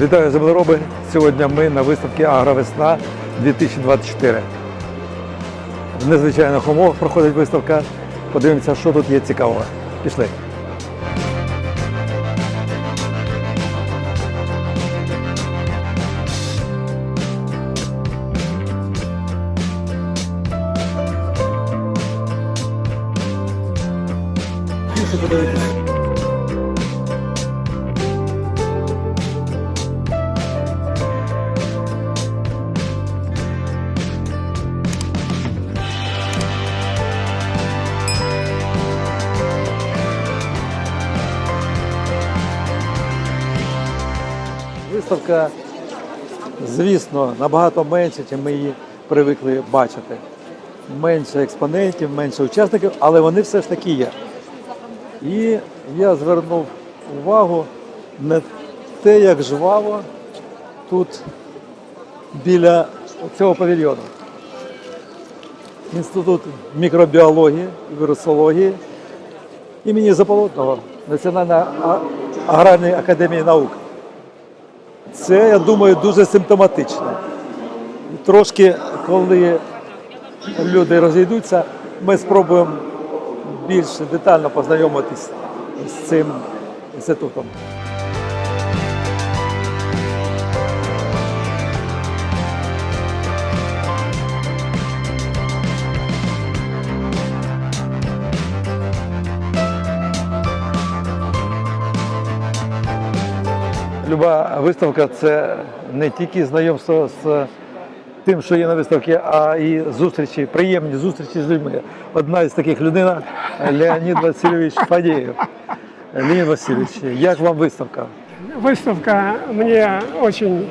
Вітаю землероби! Сьогодні ми на виставці Агровесна 2024. В незвичайних умовах проходить виставка. Подивимося, що тут є цікавого. Пішли. Набагато менше, ніж ми її привикли бачити. Менше експонентів, менше учасників, але вони все ж таки є. І я звернув увагу на те, як жваво тут біля цього павільйону. Інститут мікробіології вірусології імені Заполотного Національної аграрної академії наук. Це, я думаю, дуже симптоматично. Трошки, коли люди розійдуться, ми спробуємо більш детально познайомитись з цим інститутом. Люба виставка це не тільки знайомство з тим, що є на виставці, а і зустрічі, приємні зустрічі з людьми. Одна із таких людей Леонід Васильович Фадєєв. Леонід Васильович, як вам виставка? Выставка мне очень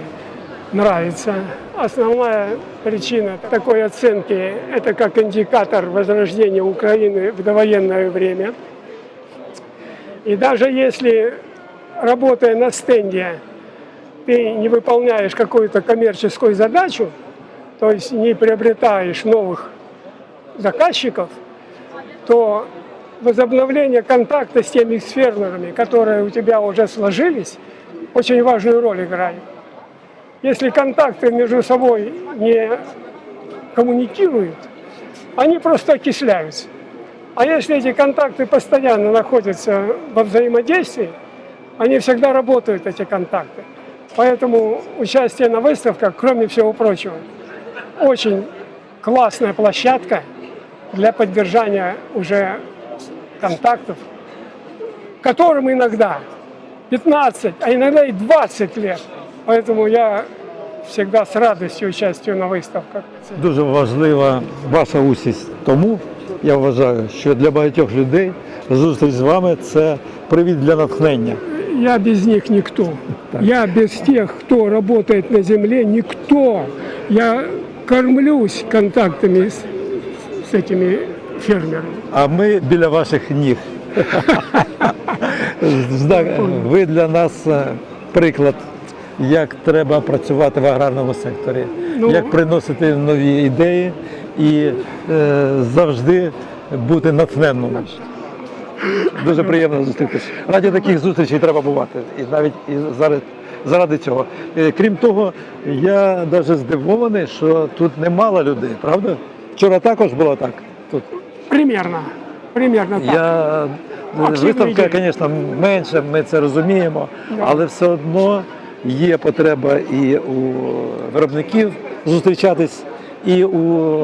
нравится. Основная причина такой оценки – это как индикатор возрождения Украины в довоенное время. И даже если, работая на стенде, ты не выполняешь какую-то коммерческую задачу, то есть не приобретаешь новых заказчиков, то возобновление контакта с теми фермерами, которые у тебя уже сложились, очень важную роль играет. Если контакты между собой не коммуникируют, они просто окисляются. А если эти контакты постоянно находятся во взаимодействии, они всегда работают, эти контакты. Поэтому участие на выставках, кроме всего прочего, очень классная площадка для поддержания уже контактов, которым иногда 15, а иногда и 20 лет. Поэтому я всегда с радостью участвую на выставках. Дуже важлива ваша участь тому, я вважаю, що для багатьох людей зустріч з вами це привід для натхнення. Я без них никто. Я без тех, кто работает на земле, никто. Я кормлюсь контактами с, с этими фермерами. А ми біля ваших ніг. Ви для нас е, приклад, як треба працювати в аграрному секторі, Ну. як приносити нові ідеї і е, завжди бути натхненним. Дуже приємно зустрітися. Раді таких зустрічей треба бувати. І навіть і заради, заради цього. Е, Крім того, я навіть здивований, що тут немало людей, правда? Вчора також було так. Тут. Примерно. Примерно так. Я виставка, звісно, менше, ми це розуміємо, але все одно є потреба і у виробників зустрічатись, і у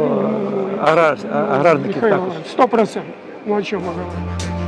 аграр, аграрників також. сто процентов. Ну о мы говорим?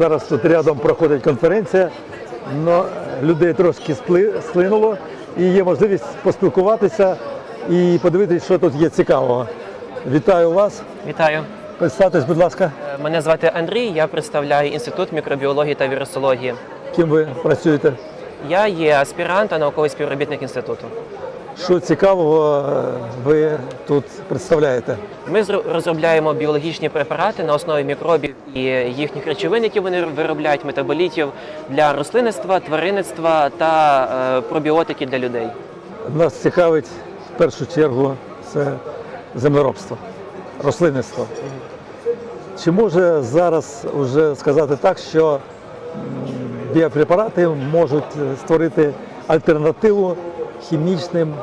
Зараз тут рядом проходить конференція, але людей трошки сплинуло і є можливість поспілкуватися і подивитися, що тут є цікавого. Вітаю вас. Вітаю. Представтесь, будь ласка, Мене звати Андрій, я представляю інститут мікробіології та вірусології. ким ви працюєте? Я є аспірант та науковий співробітник інституту. Що цікавого е, ви тут представляєте? Ми зро- розробляємо біологічні препарати на основі мікробів і їхніх речовин, які вони виробляють, метаболітів для рослинництва, тваринництва та е, пробіотики для людей. Нас цікавить в першу чергу це землеробство, рослинництво. Чи може зараз вже сказати так, що біопрепарати можуть е, створити альтернативу хімічним,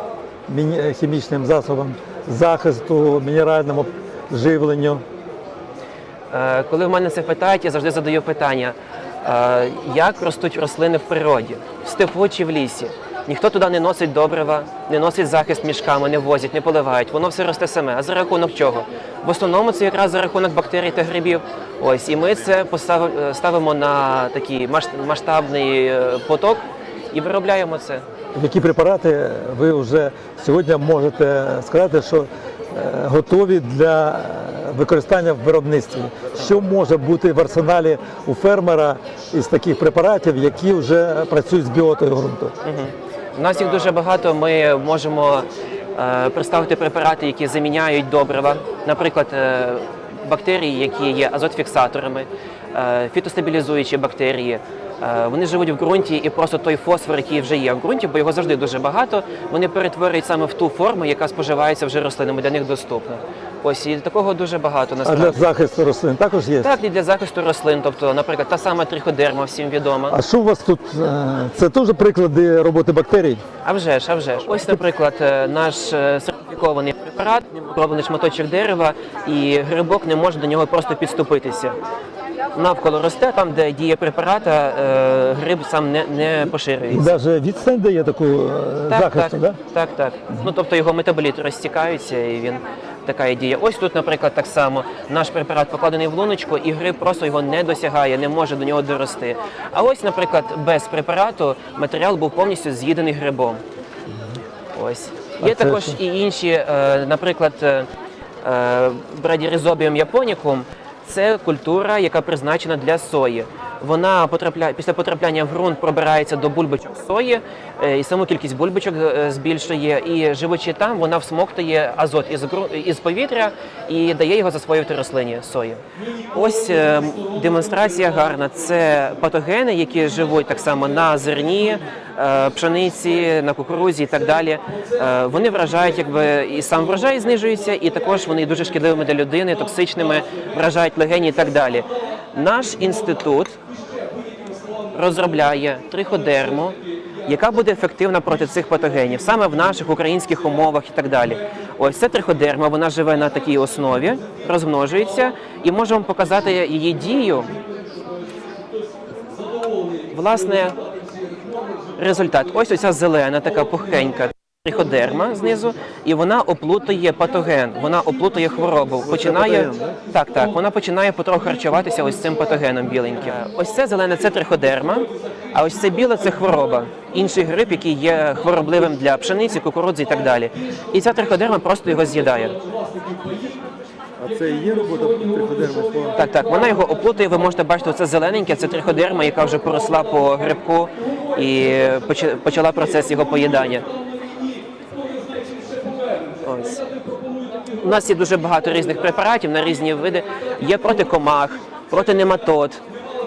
е, хімічним засобам захисту, мінеральному живленню? Е, Коли в мене це питають, я завжди задаю питання, е, як ростуть рослини в природі, в степу чи в лісі. Ніхто туди не носить добрива, не носить захист мішками, не возять, не поливають. Воно все росте саме. А за рахунок чого? В основному це якраз за рахунок бактерій та грибів. Ось і ми це ставимо на такий масштабний поток і виробляємо це. Які препарати ви вже сьогодні можете сказати, що е, готові для е, використання в виробництві? Що може бути в арсеналі у фермера із таких препаратів, які вже працюють з біотою ґрунту? У нас їх дуже багато. Ми можемо е, представити препарати, які заміняють добрива, наприклад, бактерії, які є азотфіксаторами, фітостабілізуючі бактерії. Е, Вони живуть в ґрунті і просто той фосфор, який вже є в ґрунті, бо його завжди дуже багато, вони перетворюють саме в ту форму, яка споживається вже рослинами, для них доступна. Ось і такого дуже багато А насправді. для захисту рослин також є? Так, і для захисту рослин, тобто, наприклад, та сама триходерма, всім відома. А що у вас тут? е, Це теж приклади роботи бактерій? А вже ж, а вже ж. Ось, наприклад, е, наш сертифікований препарат, роблений шматочок дерева, і грибок не може до нього просто підступитися. Навколо росте, там, де діє препарата, е, гриб сам не, не поширюється. навіть відстань дає таку е, Так, захисту, так, да? так, так. Ну тобто його метаболіти розтікаються, і він така і діє. Ось тут, наприклад, так само наш препарат покладений в луночку, і гриб просто його не досягає, не може до нього дорости. А ось, наприклад, без препарату матеріал був повністю з'їдений грибом. Ось. Є також і інші, е, наприклад, е, Bradyrhizobium japonicum – це культура, яка призначена для сої. Вона потрапляє після потрапляння в ґрунт пробирається до бульбочок сої, е, і саму кількість бульбочок е, збільшує. І живучи там, вона всмоктує азот із із повітря і дає його засвоювати рослині сої. Ось е, демонстрація гарна. Це патогени, які живуть так само на зерні, пшениці, на кукурузі і так далі. Вони вражають, якби і сам врожай знижується, і також вони дуже шкідливими для людини, токсичними, вражають легені і так далі. Наш інститут розробляє триходерму, яка буде ефективна проти цих патогенів, саме в наших українських умовах і так далі. Ось це триходерма, вона живе на такій основі, розмножується, і можу вам показати її дію. Власне, результат. Ось оця зелена, така пухенька триходерма знизу, і вона оплутує патоген, вона оплутує хворобу. Починає так, так, вона починає потроху харчуватися ось цим патогеном біленьким. Ось це зелене це триходерма, а ось це біле це хвороба. Інший гриб, який є хворобливим для пшениці, кукурудзи і так далі. І ця триходерма просто його з'їдає. А це і є робота триходерми? Так, так, вона його оплутує. Ви можете бачити, це зелененьке, це триходерма, яка вже поросла по грибку і почала процес його поїдання. Ось. У нас є дуже багато різних препаратів на різні види. Є проти комах, проти нематод,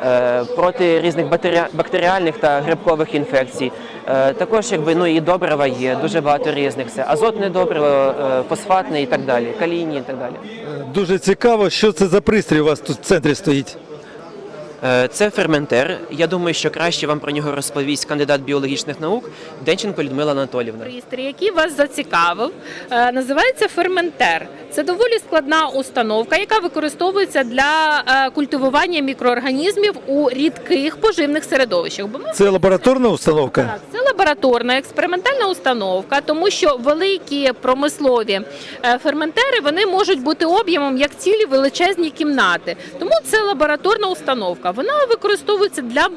е, проти різних бактеріальних та грибкових інфекцій. Е, Також якби ну і добрива є, дуже багато різних. Це азотне добриво, е, фосфатне і так далі, калійні і так далі. Дуже цікаво, що це за пристрій у вас тут в центрі стоїть. Е, Це ферментер. Я думаю, що краще вам про нього розповість кандидат біологічних наук Денченко Людмила Анатолівна. Пристрій, який вас зацікавив, е, називається ферментер. Це доволі складна установка, яка використовується для е, культивування мікроорганізмів у рідких поживних середовищах. Бо ми Це лабораторна установка? так, це лабораторна експериментальна установка, тому що великі промислові ферментери вони можуть бути об'ємом як цілі величезні кімнати. Тому це лабораторна установка. Вона використовується для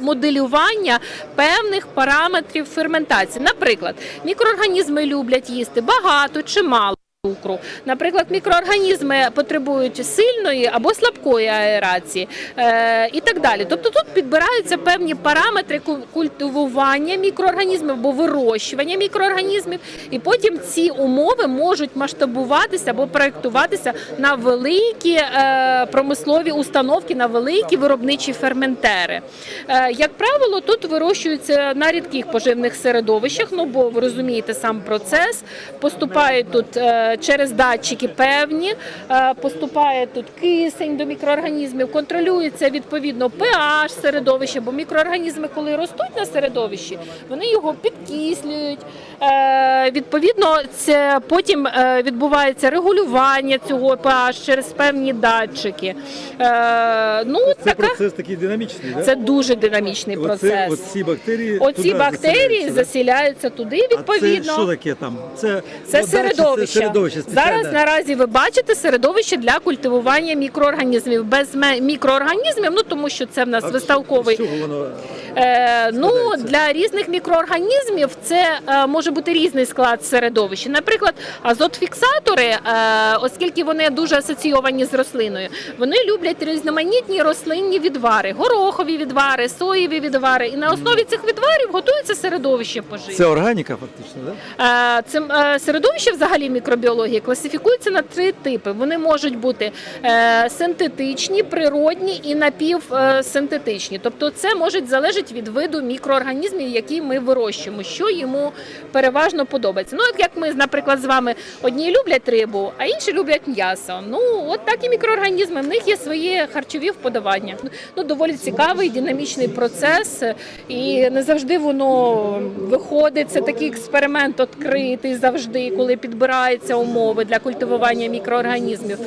моделювання певних параметрів ферментації. Наприклад, мікроорганізми люблять їсти багато чи мало. Цукру. Наприклад, мікроорганізми потребують сильної або слабкої аерації е, і так далі. Тобто тут підбираються певні параметри культивування мікроорганізмів або вирощування мікроорганізмів, і потім ці умови можуть масштабуватися або проєктуватися на великі е, промислові установки, на великі виробничі ферментери. Е, як правило, тут вирощуються на рідких поживних середовищах, ну бо ви розумієте сам процес. Поступають тут через датчики певні, е, поступає тут кисень до мікроорганізмів, контролюється відповідно pH середовища, бо мікроорганізми, коли ростуть на середовищі, вони його підкислюють. Е, Відповідно, це потім е, відбувається регулювання цього pH через певні датчики. Ну, Це така процес такий динамічний, да? це дуже динамічний Оце, процес. оці бактерії. Оці туди бактерії заселяються, да? засіляються туди. А це Відповідно, що таке там? Це, це середовище. Це середовище Зараз спеціальне? наразі ви бачите середовище для культивування мікроорганізмів. Без мікроорганізмів, ну тому що це в нас А виставковий. з чого воно? Е, ну для різних мікроорганізмів це е, може бути різний склад середовища. Наприклад, азотфіксатори, е, оскільки вони дуже асоційовані з рослиною, вони люблять різноманітні рослинні відвари, горохові відвари, соєві відвари. І на основі цих відварів готується середовище поживне. Це органіка, фактично, да? Це середовище взагалі мікробіології класифікується на три типи. Вони можуть бути синтетичні, природні і напівсинтетичні. Тобто це може залежати від виду мікроорганізмів, які ми вирощуємо, що йому переважно подобається. Ну, як ми, наприклад, з вами одні люблять рибу, а інші люблять м'ясо. Ну от так і мікроорганізми. В них є свої харчові вподобання. Ну доволі цікавий динамічний процес, і не завжди воно виходить. Це такий експеримент відкритий завжди, коли підбираються умови для культивування мікроорганізмів.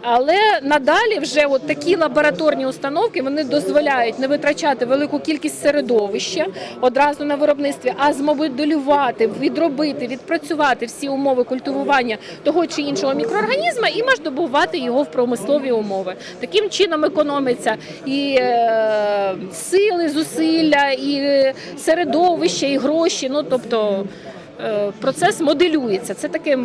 Але надалі вже от такі лабораторні установки вони дозволяють не витрачати велику кількість середовища одразу на виробництві, а змоделювати, відробити, відпрацювати всі умови культивування того чи іншого мікроорганізма і масштабувати його в промислові умови. Таким чином економиться і е, сили, зусилля, і середовище, і гроші. Ну тобто процес моделюється. Це таке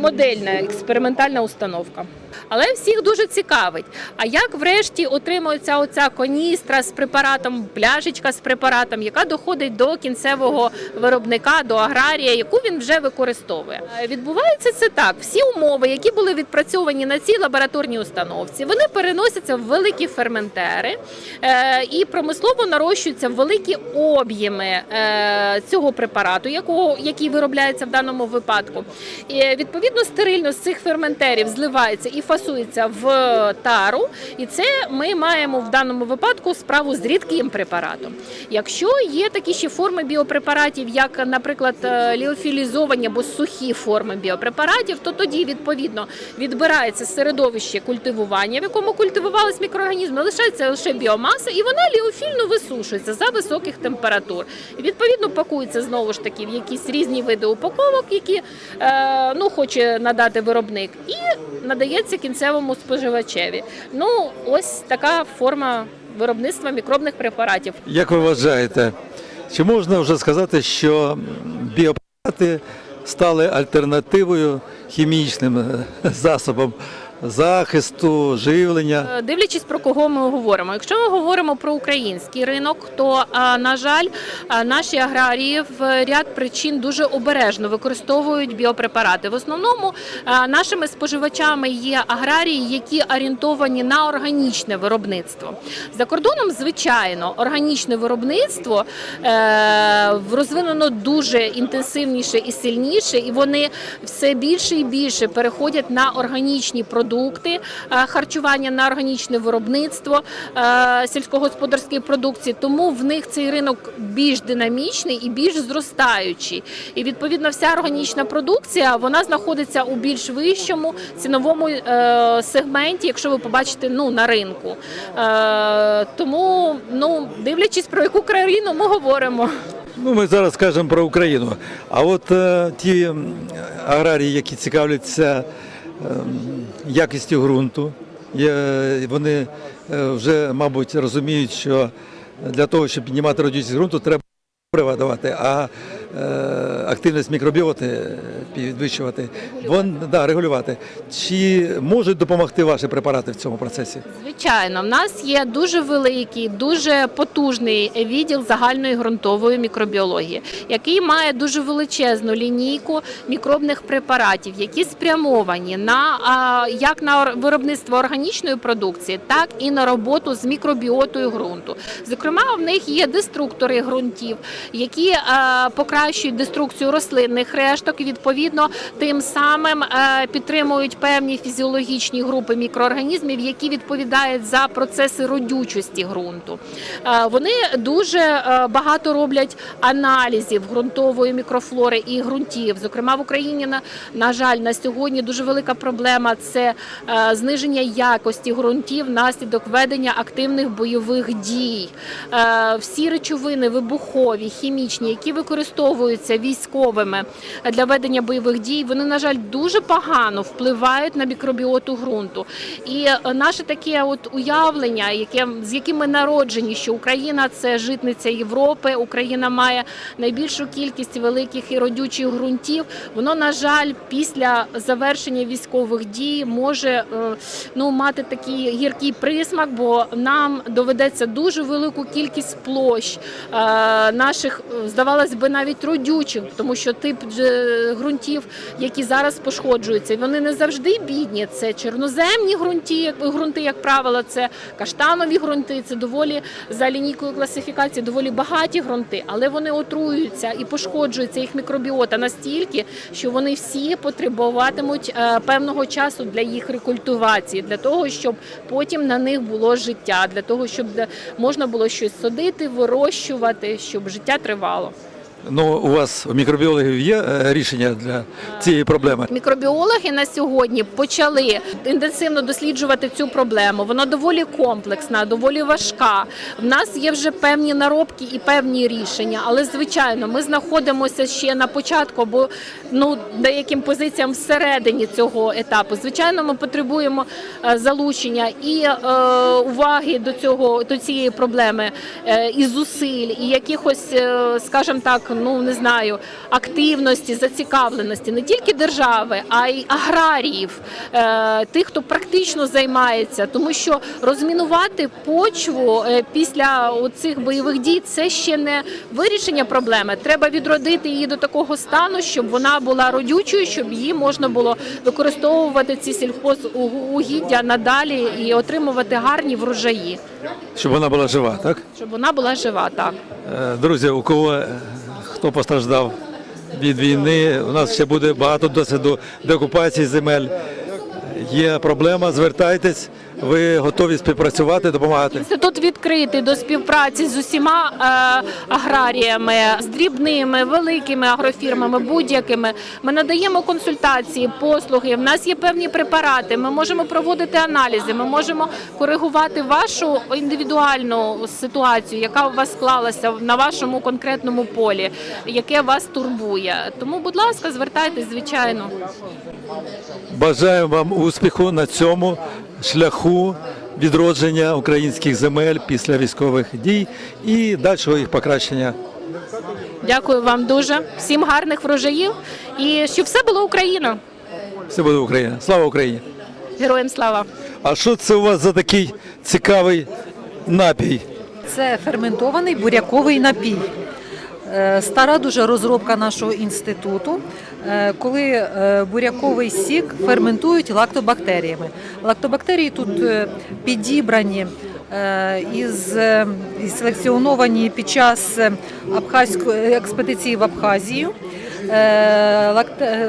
модельна експериментальна установка. Але всіх дуже цікавить. А як врешті отримується оця коністра з препаратом, пляшечка з препаратом, яка доходить до кінцевого виробника, до аграрія, яку він вже використовує? Е, Відбувається це так: всі умови, які були відпрацьовані на цій лабораторній установці, вони переносяться в великі ферментери е, і промислово нарощуються великі об'єми е, цього препарату, якого який виробляється в даному випадку. І відповідно стерильно з цих ферментерів зливається і фасується в тару. І це ми маємо в даному випадку справу з рідким препаратом. Якщо є такі ще форми біопрепаратів, як, наприклад, е, ліофілізовані або сухі форми біопрепаратів, то тоді відповідно відбирається середовище культивування, в якому культивувались мікроорганізми, лишається лише біомаса, і вона ліофільно висушується за високих температур. І відповідно пакується знову ж таки в якісь різні види упаковок, які е, ну хоче надати виробник, і надається кінцевому споживачеві. Ну ось така форма виробництва мікробних препаратів. Як ви вважаєте, чи можна вже сказати, що біопрепарати стали альтернативою хімічним е, засобам захисту, живлення? Е, Дивлячись про кого ми говоримо. Якщо ми говоримо про український ринок, то на жаль, наші аграрії в ряд причин дуже обережно використовують біопрепарати. В основному нашими споживачами є аграрії, які орієнтовані на органічне виробництво. За кордоном, звичайно, органічне виробництво е, розвинено дуже інтенсивніше і сильніше, і вони все більше і більше переходять на органічні продукти е, харчування, на органічне виробництво е, сільськогосподарської продукції. Тому в них цей ринок більш динамічний і більш зростаючий. І відповідно вся органічна продукція вона знаходиться у більш вищому ціновому е, сегменті, якщо ви побачите ну, на ринку. Тому, ну дивлячись про яку країну ми говоримо. Ну, ми зараз кажемо про Україну. А от е, ті аграрії, які цікавляться якістю ґрунту, вони е, вже, мабуть, розуміють, що для того, щоб піднімати родючість ґрунту, треба давати. А активність мікробіоти е, підвищувати, вон, да, регулювати. Чи можуть допомогти ваші препарати в цьому процесі? Звичайно, в нас є дуже великий, дуже потужний відділ загальної ґрунтової мікробіології, який має дуже величезну лінійку мікробних препаратів, які спрямовані на як на виробництво органічної продукції, так і на роботу з мікробіотою ґрунту. Зокрема, в них є деструктори ґрунтів, які е, покращують деструкцію рослинних решток і відповідно тим самим е, підтримують певні фізіологічні групи мікроорганізмів, які відповідають за процеси родючості ґрунту. Е, Вони дуже е, багато роблять аналізів ґрунтової мікрофлори і ґрунтів. Зокрема, в Україні на, жаль, на сьогодні дуже велика проблема це зниження якості ґрунтів внаслідок ведення активних бойових дій. Всі речовини вибухові, хімічні, які використовуються військовими для ведення бойових дій, вони на жаль дуже погано впливають на мікробіоту ґрунту. І е, наше таке от уявлення, яке з яким ми народжені, що Україна це житниця Європи, Україна має найбільшу кількість великих і родючих ґрунтів. Воно на жаль, після завершення військових дій може е, ну мати такий гіркий присмак, бо нам доведеться дуже велику кількість площ е, наших, здавалось би, навіть родючих, тому що тип е, ґрунтів, які зараз пошкоджуються, вони не завжди бідні. Це чорноземні ґрунти, ґрунти, як правило, це каштанові ґрунти. Це доволі за лінійкою класифікації, доволі багаті ґрунти, але вони отруюються і пошкоджується їх мікробіота настільки, що вони всі потребуватимуть е, певного часу для їх рекультивації, для того, щоб потім на них було життя, для того, щоб можна було щось садити, вирощувати, щоб життя тривало. Ну, у вас у мікробіологів є е, рішення для цієї проблеми? Мікробіологи на сьогодні почали інтенсивно досліджувати цю проблему. Вона доволі комплексна, доволі важка. В нас є вже певні наробки і певні рішення, але звичайно, ми знаходимося ще на початку, або ну деяким позиціям всередині цього етапу. Звичайно, ми потребуємо е, залучення і е, уваги до цього до цієї проблеми, е, і зусиль, і якихось, е, скажімо так, ну не знаю, активності, зацікавленості не тільки держави, а й аграріїв, е, тих, хто практично займається, тому що розмінувати почву е, після цих бойових дій це ще не вирішення проблеми. Треба відродити її до такого стану, щоб вона була родючою, щоб її можна було використовувати ці сільхозугіддя надалі і отримувати гарні врожаї, Щоб вона була жива, так? щоб вона була жива. Так. Е, Друзі, у кого хто постраждав від війни, у нас ще буде багато досвіду деокупації земель. Є проблема, звертайтесь, ви готові співпрацювати, допомагати. Інститут відкритий до співпраці з усіма е, аграріями, з дрібними, великими агрофірмами, будь-якими. Ми надаємо консультації, послуги. В нас є певні препарати. Ми можемо проводити аналізи. Ми можемо коригувати вашу індивідуальну ситуацію, яка у вас склалася на вашому конкретному полі, яке вас турбує. Тому, будь ласка, звертайтесь, звичайно. Бажаю вам успіху на цьому шляху відродження українських земель після військових дій і дальшого їх покращення. Дякую вам дуже. Всім гарних врожаїв і щоб все було Україна. Все буде Україна. Слава Україні! Героям слава! А що це у вас за такий цікавий напій? Це ферментований буряковий напій. Е, Стара дуже розробка нашого інституту, е, коли е, буряковий сік ферментують лактобактеріями. Лактобактерії тут підібрані із селекціоновані під час абхазької експедиції в Абхазію.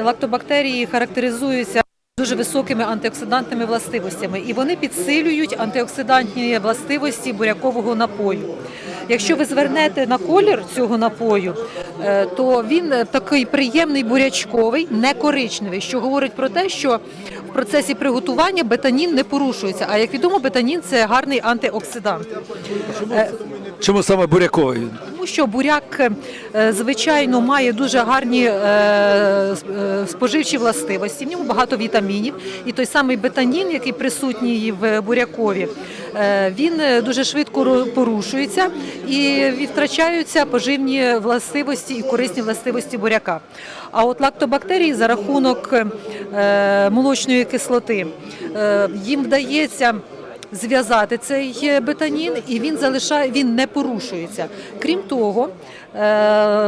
Лактобактерії характеризуються дуже високими антиоксидантними властивостями, і вони підсилюють антиоксидантні властивості бурякового напою. Якщо ви звернете на колір цього напою, е, то він е, такий приємний бурячковий, не коричневий, що говорить про те, що в процесі приготування бетанін не порушується. А як відомо, бетанін це гарний антиоксидант. Чому саме буряковий? Тому що буряк, е, звичайно, має дуже гарні е, е, споживчі властивості. В ньому багато вітамінів. І той самий бетанін, який присутній в бурякові, він дуже швидко порушується і втрачаються поживні властивості і корисні властивості буряка. А от лактобактерії за рахунок молочної кислоти їм вдається зв'язати цей е, бетанін, і він залишає, він не порушується. Крім того,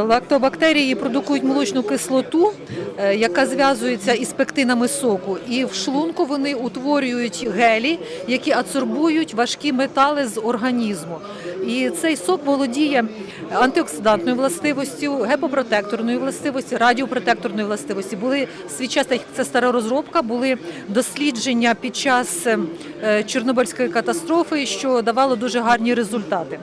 лактобактерії продукують молочну кислоту, е, яка зв'язується із пектинами соку, і в шлунку вони утворюють гелі, які адсорбують важкі метали з організму. І цей сок володіє антиоксидантною властивістю, гепопротекторною властивістю, радіопротекторною властивістю. Були свій час це стара розробка, були дослідження під час е, Чорнобильської катастрофи, що давало дуже гарні результати.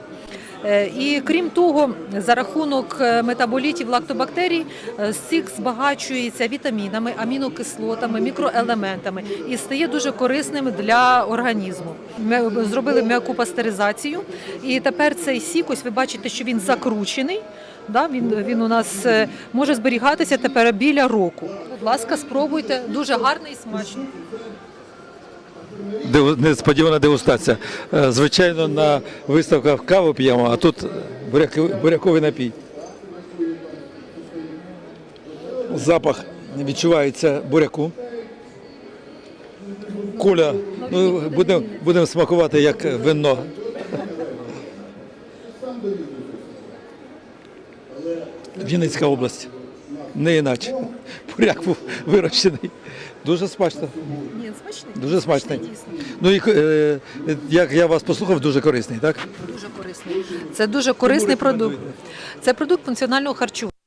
Е, І крім того, за рахунок е, метаболітів лактобактерій е, сік збагачується вітамінами, амінокислотами, мікроелементами і стає дуже корисним для організму. Ми зробили м'яку пастеризацію, і тепер цей сік, ось ви бачите, що він закручений. Да, він, він у нас може зберігатися тепер біля року. Будь ласка, спробуйте. Дуже гарний і смачний. Несподівана дегустація. Е, Звичайно, на виставках каву п'ємо, а тут буряковий напій. Запах відчувається буряку. Куля. Ну, будемо будем смакувати як вино. Вінницька область. Не іначе. Буряк був вирощений. Дуже смачно. Ні, смачний. Дуже смачний. Ну і е, як я вас послухав, дуже корисний, так? Дуже корисний. Це дуже корисний продукт. Це продукт функціонального харчування.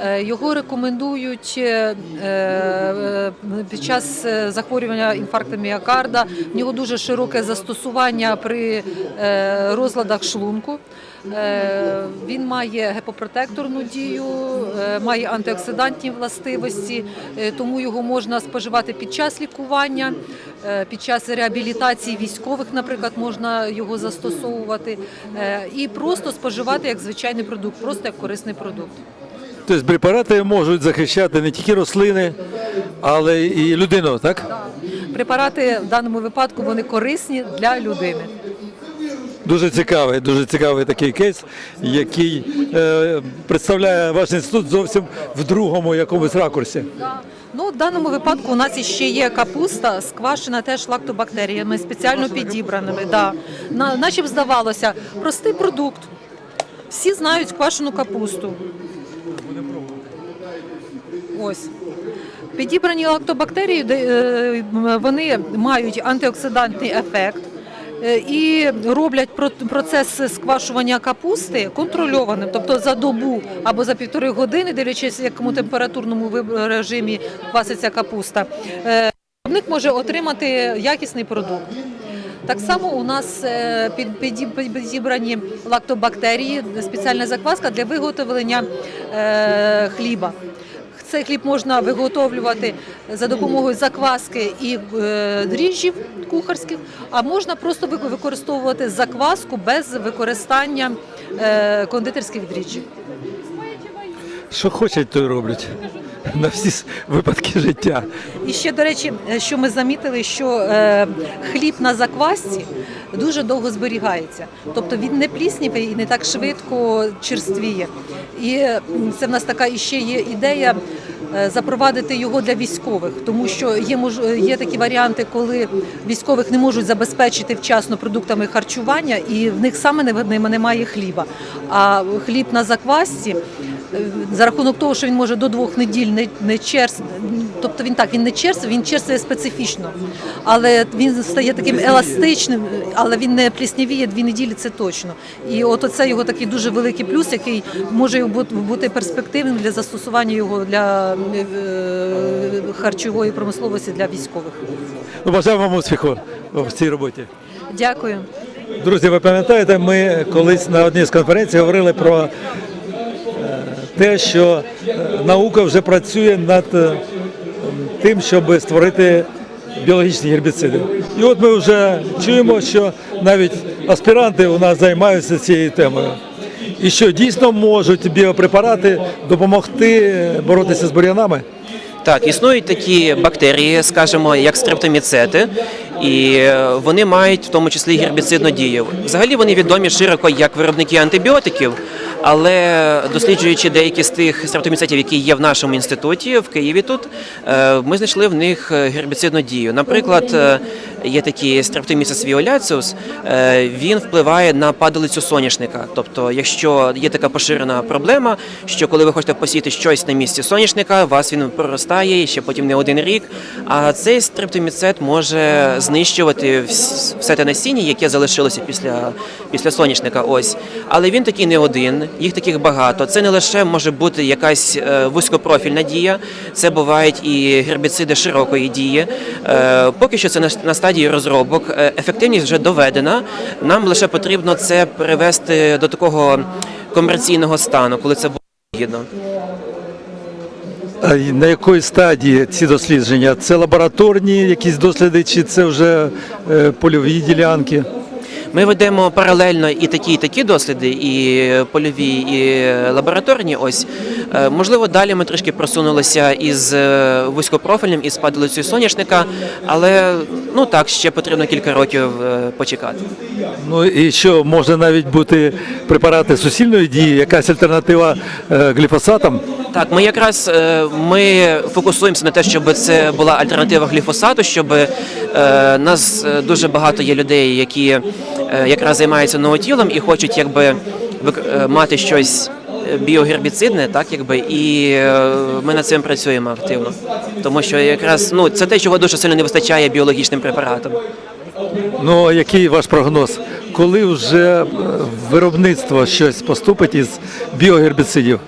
Е, Його рекомендують е, е, під час захворювання інфаркту міокарда. В нього дуже широке застосування при розладах шлунку. Він має гепопротекторну дію, має антиоксидантні властивості, тому його можна споживати під час лікування, під час реабілітації військових, наприклад, можна його застосовувати і просто споживати як звичайний продукт, просто як корисний продукт. Тобто препарати можуть захищати не тільки рослини, але і людину, так? Препарати в даному випадку вони корисні для людини. Дуже цікавий, дуже цікавий такий кейс, який е, представляє ваш інститут зовсім в другому якомусь ракурсі. Ну, в даному випадку у нас ще є капуста, сквашена теж лактобактеріями, спеціально підібраними. Да. На, наче б здавалося, простий продукт. Всі знають квашену капусту. Ось. Підібрані лактобактерії, е, вони мають антиоксидантний ефект. е, І роблять процес сквашування капусти контрольованим, тобто за добу або за півтори години, дивлячись, в якому температурному режимі кваситься капуста. е, Виробник може отримати якісний продукт. Так само у нас під- піді- підібрані лактобактерії, спеціальна закваска для виготовлення хліба. Цей хліб можна виготовлювати за допомогою закваски і е, дріжджів кухарських, а можна просто використовувати закваску без використання е, кондитерських дріжджів. Що хочуть, то й роблять на всі випадки життя. І ще, до речі, е, що ми замітили, що е, хліб на заквасці дуже довго зберігається. Тобто він не пліснівий і не так швидко черствіє. І це в нас така іще є ідея запровадити його для військових, тому що є мож... є такі варіанти, коли військових не можуть забезпечити вчасно продуктами харчування, і в них саме не- немає хліба. А хліб на заквасці е, за рахунок того, що він може до двох неділь не, не черс, тобто він так, він не черствий, він черствує специфічно, але він стає таким еластичним, але він не пліснявіє дві неділі, це точно. І от оце його такий дуже великий плюс, який може бути- перспективним для застосування його для е, харчової промисловості для військових. Ну, бажаю вам успіху в цій роботі. Дякую. Друзі, ви пам'ятаєте, ми колись на одній з конференцій говорили про е, те, що е, наука вже працює над тим, щоб створити біологічні гербіциди. І от ми вже чуємо, що навіть аспіранти у нас займаються цією темою. І що дійсно можуть біопрепарати допомогти боротися з бур'янами. Так, існують такі бактерії, скажімо, як стрептоміцети, і е, вони мають в тому числі гербіцидну дію. Взагалі вони відомі широко як виробники антибіотиків, але досліджуючи деякі з тих стрептоміцетів, які є в нашому інституті в Києві, тут е, ми знайшли в них гербіцидну дію. Наприклад, е, є такий стрептоміцес віоляціус, е, він впливає на падалицю соняшника. Тобто, якщо є така поширена проблема, що коли ви хочете посіяти щось на місці соняшника, вас він проростає ще потім не один рік. А цей стрептоміцет може знищувати все те насіння, яке залишилося після, після соняшника. Ось, але він такий не один, їх таких багато. Це не лише може бути якась е, вузькопрофільна дія, це бувають і гербіциди широкої дії. Е, Поки що це на стадії розробок. Е, Ефективність вже доведена. Нам лише потрібно це привести до такого комерційного стану, коли це буде вигідно. А на якої стадії ці дослідження? Це лабораторні якісь досліди, чи це вже е, польові ділянки? Ми ведемо паралельно і такі, і такі досліди, і польові, і лабораторні. Ось Е, можливо, далі ми трішки просунулися із е, вузькопрофільним, із падалицею соняшника, але ну так ще потрібно кілька років е, почекати. Ну і що може навіть бути препарати сусільної дії, якась альтернатива гліфосатам? Так, ми якраз е, ми фокусуємося на те, щоб це була альтернатива гліфосату, щоб е, нас е, дуже багато є людей, які якраз займаються ноотілом і хочуть якби мати щось біогербіцидне, так якби, і ми над цим працюємо активно. Тому що якраз ну це те, чого дуже сильно не вистачає біологічним препаратам. Ну а який ваш прогноз? Коли вже виробництво щось поступить із біогербіцидів?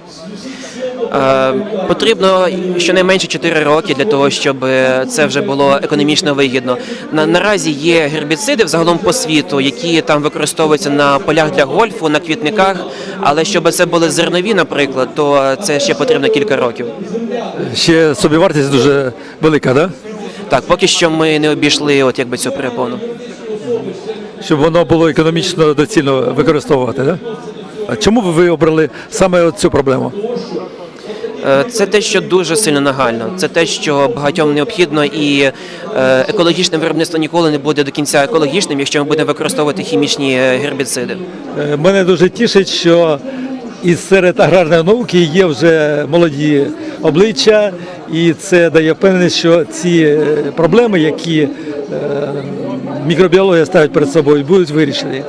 Е, Потрібно щонайменше 4 роки для того, щоб е, це вже було економічно вигідно. На, наразі є гербіциди взагалом по світу, які там використовуються на полях для гольфу, на квітниках. Але щоб це були зернові, наприклад, то це ще потрібно кілька років. Ще собівартість дуже велика, да? Так, поки що ми не обійшли от якби цю перепону. щоб воно було економічно доцільно використовувати. Да? А чому ви обрали саме цю проблему? Е, Це те, що дуже сильно нагально. Це те, що багатьом необхідно, і е, екологічне виробництво ніколи не буде до кінця екологічним, якщо ми будемо використовувати хімічні е, гербіциди. Мене дуже тішить, що і серед аграрної науки є вже молоді обличчя, і це дає впевненість, що ці проблеми, які мікробіологія ставить перед собою, будуть вирішені.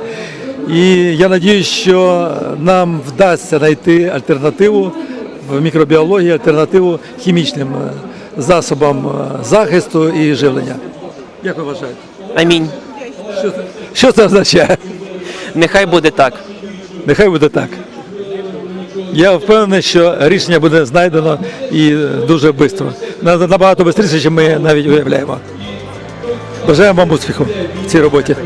І я сподіваюся, що нам вдасться знайти альтернативу в мікробіології, альтернативу хімічним е, засобам е, захисту і живлення. Як ви вважаєте? Амінь. Що це, що це означає? Нехай буде так. Нехай буде так. Я впевнений, що рішення буде знайдено і дуже швидко. Набагато швидше, ніж ми навіть уявляємо. Бажаємо вам успіху в цій роботі.